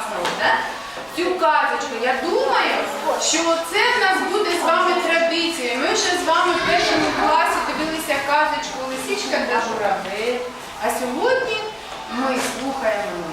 класно, да? цю казочку. Я думаю, що це в нас буде з вами традицією. Ми вже з вами в першому класі дивилися казочку Лисичка та журавель. А сьогодні ми слухаємо.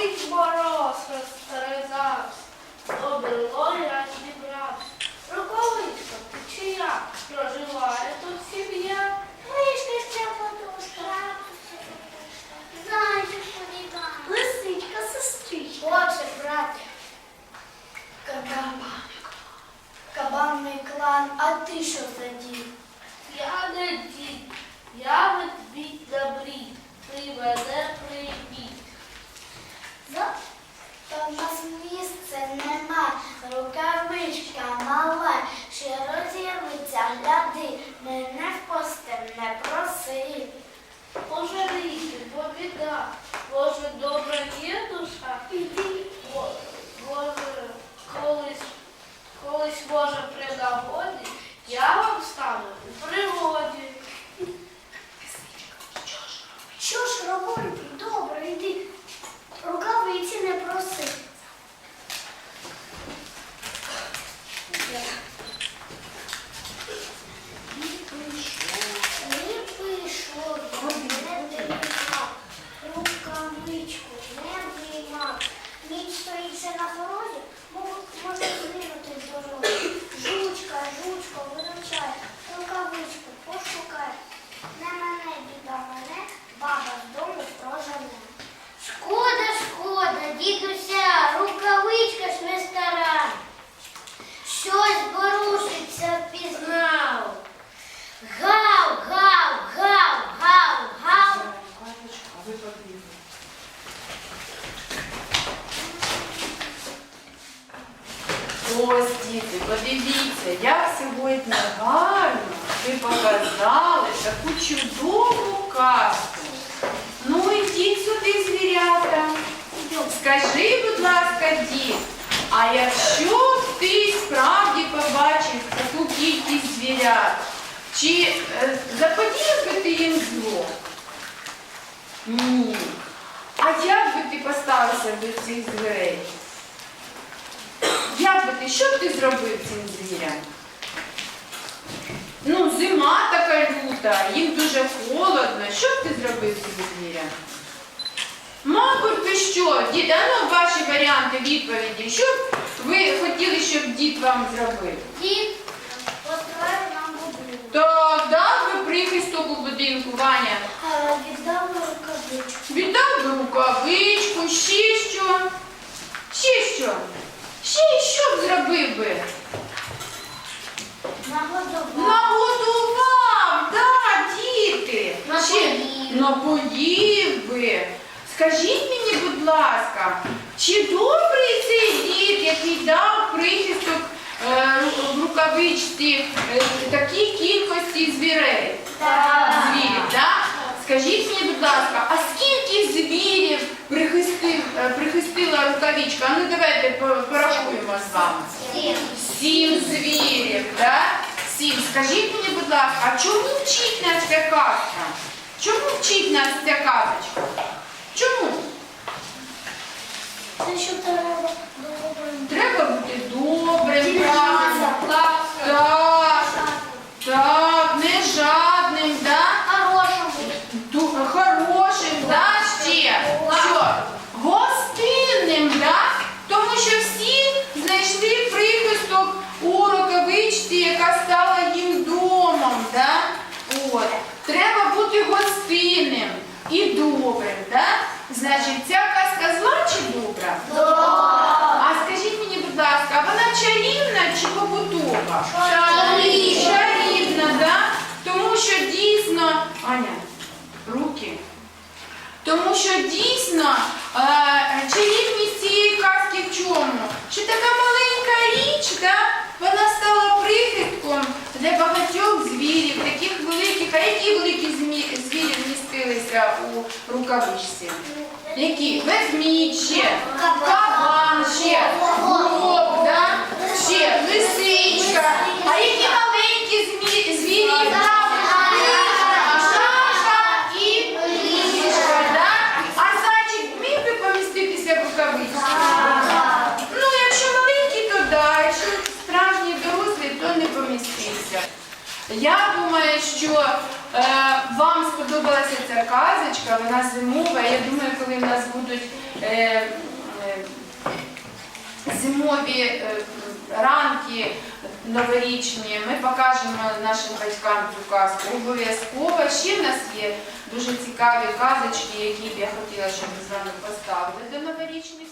Ой, мороз розсередався, до білої раз зібрався. Рукавичка, чия проживає тут сім'я. Мишка ще подушка, зайчик поліга, лисичка, сестричка. Отже, браття, кабан, кабанний клан, а ти що за дід? Я не дід, я ведмідь на брід, приведе привіт. За то в нас місце нема, рукавичка мала, ще розірветься, гляди, мене в постель не проси. Ось, діти, подивіться, як сьогодні гарно ви показали таку чудову казку. Ну, ідіть сюди, звірята. Скажи, будь ласка, дід, а якщо ти справді побачив таку кількість звірят, чи е, заподіяв би ти їм зло? Ні. А як би ти поставився до цих звірей? Як би ти, що б ти зробив цим звірям? Ну, зима така люта, їм дуже холодно. Що б ти зробив цим звірям? Мабуть, би що, дід, а ну ваші варіанти відповіді. Що б ви хотіли, щоб дід вам зробив? Дід, построїв нам будинок. Так, дав би прихисток у будинку, Ваня. А, Віддав на рукавичку. Віддав би рукавичку, ще що? Ще що? Ще що б зробив би? Нагодував. Нагодував, да, діти. Напоїв. Ще Напоїв би. Скажіть мені, будь ласка, чи добрий цей дід, який дав прихисток е, в рукавичці е, такій кількості звірей? Звірів, так? Скажіть мені, будь ласка, а скільки звірів прихистив, е, прихистила рукавичка? А ну давайте по- порахуємо з вами. Сім звірів, так? Сім. Скажіть мені, будь ласка, а чому вчить нас ця казка? Чому вчить нас ця казочка? Чому? Це що треба добре. Треба бути добрим, правильно. Так, так, не жадним, так? Хорошому. Ду- хорошим, да, ще. Що? Гостинним, да? Тому що всі знайшли прихисток у рукавичці, яка стала їм домом, да? От. Треба бути гостинним і добрим, да? Значить, ця казка зла чи добра? А скажіть мені, будь ласка, а вона чарівна чи Чарівна. Чарівна, да? Тому що дійсно, Аня, руки. Тому що дійсно е, чарівність цієї казки в чому? Що така маленька річ, да, вона стала прихистком для багатьох звірів, таких великих, а які великі змі- звірі вмістилися у рукавичці? Які? Ведмідь кабан ще, гроб, да? ще, лисичка. А які маленькі змі... звірі? Шаша і да? А зайчик міг би поміститися в? Ну, якщо маленький, то да, справжній дорослий, то не помістився. Я думаю, що вам сподобалася ця казочка, вона зимова. Я думаю, коли в нас будуть е, е, зимові е, ранки новорічні, ми покажемо нашим батькам цю казку. Обов'язково. Ще в нас є дуже цікаві казочки, які б я хотіла, щоб ми з вами поставили до новорічних